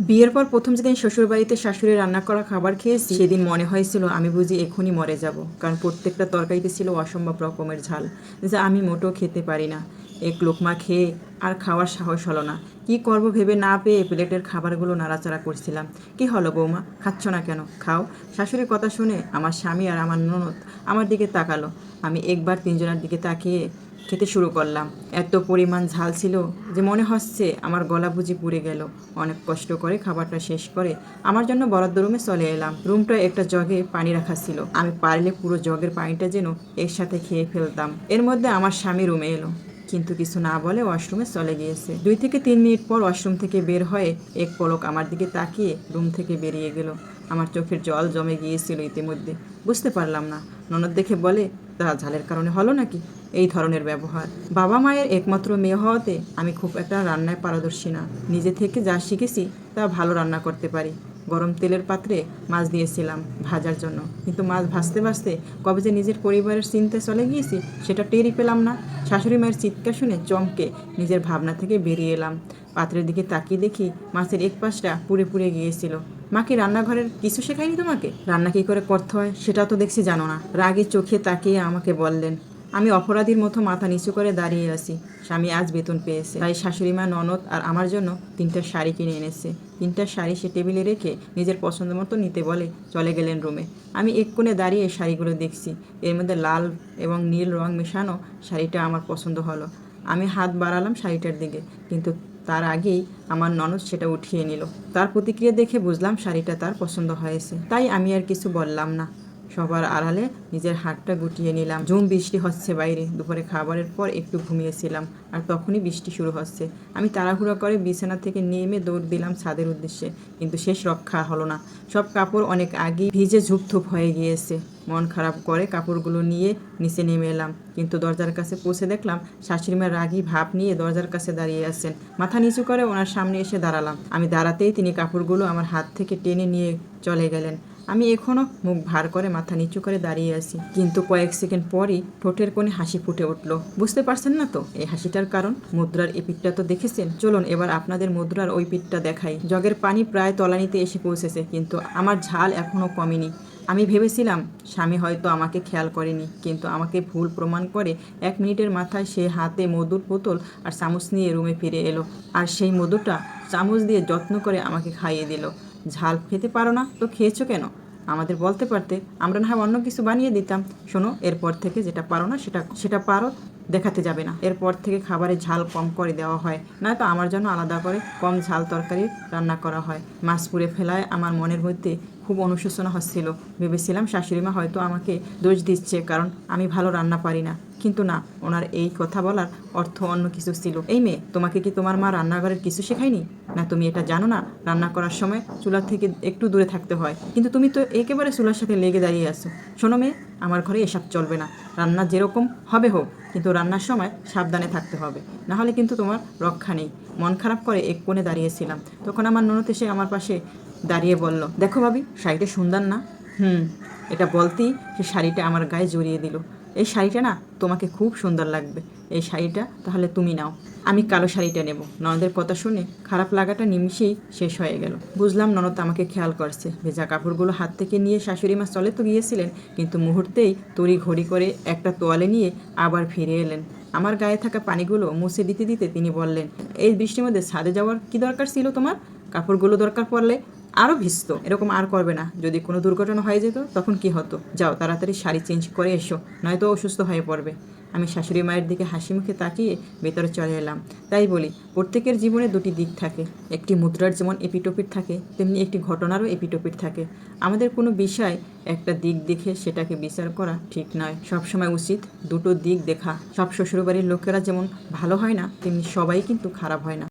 বিয়ের পর প্রথম যেদিন শ্বশুরবাড়িতে শাশুড়ি রান্না করা খাবার খেয়েছি, সেদিন মনে হয়েছিল আমি বুঝি এখনই মরে যাব, কারণ প্রত্যেকটা তরকারিতে ছিল অসম্ভব রকমের ঝাল, যা আমি মোটেও খেতে পারি না। এক লোকমা খেয়ে আর খাওয়ার সাহস হলো না। কি করব ভেবে না পেয়ে প্লেটের খাবারগুলো নাড়াচাড়া করছিলাম। কি হলো বৌমা, খাচ্ছ না কেন? খাও। শাশুড়ির কথা শুনে আমার স্বামী আর আমার ননদ আমার দিকে তাকালো। আমি একবার তিনজনের দিকে তাকিয়ে খেতে শুরু করলাম। এত পরিমাণ ঝাল ছিল যে মনে হচ্ছে আমার গলা বুঝি পুড়ে গেল। অনেক কষ্ট করে খাবারটা শেষ করে আমার জন্য বরাদ্দ রুমে চলে এলাম। রুমটা একটা জগে পানি রাখা ছিল। আমি পারলে পুরো জগের পানিটা যেন এর সাথে খেয়ে ফেলতাম। এর মধ্যে আমার স্বামী রুমে এলো। কিন্তু কিছু না বলে ওয়াশরুমে চলে গিয়েছে। দুই থেকে তিন মিনিট পর ওয়াশরুম থেকে বের হয়ে এক পলক আমার দিকে তাকিয়ে রুম থেকে বেরিয়ে গেল। আমার চোখের জল জমে গিয়েছিল ইতিমধ্যে। বুঝতে পারলাম না। ননদ দেখে বলে তা ঝালের কারণে হলো নাকি? এই ধরনের ব্যবহার। বাবা মায়ের একমাত্র মেয়ে হওয়াতে আমি খুব একটা রান্নায় পারদর্শী না। নিজে থেকে যা শিখেছি, তা ভালো রান্না করতে পারি। গরম তেলের পাত্রে মাছ দিয়েছিলাম ভাজার জন্য। কিন্তু মাছ ভাজতে ভাজতে কবে যে নিজের পরিবারের চিন্তায় চলে গিয়েছি, সেটা টেরই পেলাম না। শাশুড়ি মায়ের চিৎকার শুনে চমকে নিজের ভাবনা থেকে বেরিয়ে এলাম। পাত্রের দিকে তাকিয়ে দেখি মাছের এক পাশটা পুড়ে পুড়ে গিয়েছিল। মা কি রান্নাঘরের কিছু শেখায়নি তোমাকে? রান্না কী করে করতে হয় সেটা তো দেখছি জানো না। রাগে চোখে তাকিয়ে আমাকে বললেন আমি অপরাধীর মতো মাথা নিচু করে দাঁড়িয়ে আছি। স্বামী আজ বেতন পেয়েছে। তাই শাশুড়ি মা, ননদ আর আমার জন্য তিনটা শাড়ি কিনে এনেছে। তিনটা শাড়ি সে টেবিলে রেখে নিজের পছন্দ মতো নিতে বলে, চলে গেলেন রুমে আমি এক কোণে দাঁড়িয়ে শাড়িগুলো দেখছি। এর মধ্যে লাল এবং নীল রং মেশানো শাড়িটা আমার পছন্দ হলো। আমি হাত বাড়ালাম শাড়িটার দিকে, কিন্তু তার আগেই আমার ননদ সেটা উঠিয়ে নিল। তার প্রতিক্রিয়া দেখে বুঝলাম শাড়িটা তার পছন্দ হয়েছে। তাই আমি আর কিছু বললাম না। সবার আড়ালে নিজের হাতটা গুটিয়ে নিলাম। ঝুম বৃষ্টি হচ্ছে বাইরে। দুপুরে খাবারের পর একটু ঘুমিয়েছিলাম আর তখনই বৃষ্টি শুরু হচ্ছে। আমি তাড়াহুড়ো করে বিছানা থেকে নেমে দৌড় দিলাম ছাদের উদ্দেশ্যে। কিন্তু শেষ রক্ষা হলো না। সব কাপড় অনেক আগেই ভিজে ঝুপথুপ হয়ে গিয়েছে। মন খারাপ করে কাপড়গুলো নিয়ে নিচে নেমে এলাম। কিন্তু দরজার কাছে পৌঁছে দেখলাম শাশুড়িমার রাগী ভাব নিয়ে দরজার কাছে দাঁড়িয়ে আছেন। মাথা নিচু করে ওনার সামনে এসে দাঁড়ালাম। আমি দাঁড়াতেই তিনি কাপড়গুলো আমার হাত থেকে টেনে নিয়ে চলে গেলেন। আমি এখনও মুখ ভার করে মাথা নিচু করে দাঁড়িয়ে আছি। কিন্তু কয়েক সেকেন্ড পরই ঠোঁটের কোণে হাসি ফুটে উঠল। বুঝতে পারছেন না তো? এই হাসিটার কারণ? মুদ্রার এই পিঠটা তো দেখেছেন? চলুন এবার আপনাদের মুদ্রার ওই পিঠটা দেখাই। জগের পানি প্রায় তলানিতে এসে পৌঁছেছে, কিন্তু আমার ঝাল এখনও কমেনি। আমি ভেবেছিলাম, স্বামী হয়তো আমাকে খেয়াল করেনি, কিন্তু আমাকে ভুল প্রমাণ করে এক মিনিটের মাথায় সে হাতে মধুর বোতল আর চামচ নিয়ে রুমে ফিরে এলো। আর সেই মধুটা চামচ দিয়ে যত্ন করে আমাকে খাইয়ে দিল। ঝাল খেতে পারো না, তো খেয়েছো কেন? আমাদের বলতে পারতে, আমরা না হয় অন্য কিছু বানিয়ে দিতাম। শোনো, এরপর থেকে যেটা পারো না, সেটা সেটা পারো, দেখাতে যাবে না। এরপর থেকে খাবারে ঝাল কম করে দেওয়া হয়। না তো আমার জন্য আলাদা করে কম ঝাল তরকারি রান্না করা হয়। মাছ পুড়ে ফেলায় আমার মনের মধ্যে খুব অনুশোচনা হচ্ছিল। ভেবেছিলাম শাশুড়িমা হয়তো আমাকে দোষ দিচ্ছে, কারণ আমি ভালো রান্না পারি না। কিন্তু না, ওনার এই কথা বলার অর্থ অন্য কিছু ছিল। এই মেয়ে, তোমাকে কি তোমার মা রান্নাঘরের কিছু শেখায়নি? না, তুমি এটা জানো না, রান্না করার সময় চুলার থেকে একটু দূরে থাকতে হয়। কিন্তু তুমি তো একেবারে চুলার সাথে লেগে দাঁড়িয়ে আছো। শোনো মেয়ে, আমার ঘরে এসব চলবে না। রান্না যেরকম হবে হোক, কিন্তু রান্নার সময় সাবধানে থাকতে হবে। না হলে কিন্তু তোমার রক্ষা নেই। মন খারাপ করে এক কোণে দাঁড়িয়েছিলাম। তখন আমার ননদ এসে আমার পাশে দাঁড়িয়ে বলল, দেখো ভাবি, শাড়িটা সুন্দর না? হুম, এটা বলতেই সে শাড়িটা আমার গায়ে জড়িয়ে দিল। এই শাড়িটা না তোমাকে খুব সুন্দর লাগবে। এই শাড়িটা তাহলে তুমি নাও। আমি কালো শাড়িটা নেব। ননদের কথা শুনে খারাপ লাগাটা নিমিশেই শেষ হয়ে গেল। বুঝলাম ননদ আমাকে খেয়াল করছে। ভেজা কাপড়গুলো হাত থেকে নিয়ে শাশুড়ি মা চলে তো গিয়েছিলেন, কিন্তু মুহূর্তেই তড়ি ঘড়ি করে একটা তোয়ালে নিয়ে আবার ফিরে এলেন। আমার গায়ে থাকা পানিগুলো মুছে দিতে দিতে তিনি বললেন, এই বৃষ্টির মধ্যে ছাদে যাওয়ার কি দরকার ছিল তোমার? কাপড়গুলো দরকার পড়লে আরও ভিস্ত এরকম আর করবে না। যদি কোনো দুর্ঘটনা হয়ে যেত তখন কি হতো? যাও তাড়াতাড়ি শাড়ি চেঞ্জ করে এসো, নয়তো অসুস্থ হয়ে পড়বে। আমি শাশুড়ি মায়ের দিকে হাসি মুখে তাকিয়ে ভেতরে চলে এলাম। তাই বলি, প্রত্যেকের জীবনে দুটি দিক থাকে। একটি মুদ্রার যেমন এপিটোপিট থাকে, তেমনি একটি ঘটনারও এপিটোপিট থাকে। আমাদের কোনো বিষয় একটা দিক দেখে সেটাকে বিচার করা ঠিক নয়। সবসময় উচিত দুটো দিক দেখা। সব শ্বশুরবাড়ির লোকেরা যেমন ভালো হয় না, তেমনি সবাই কিন্তু খারাপ হয় না।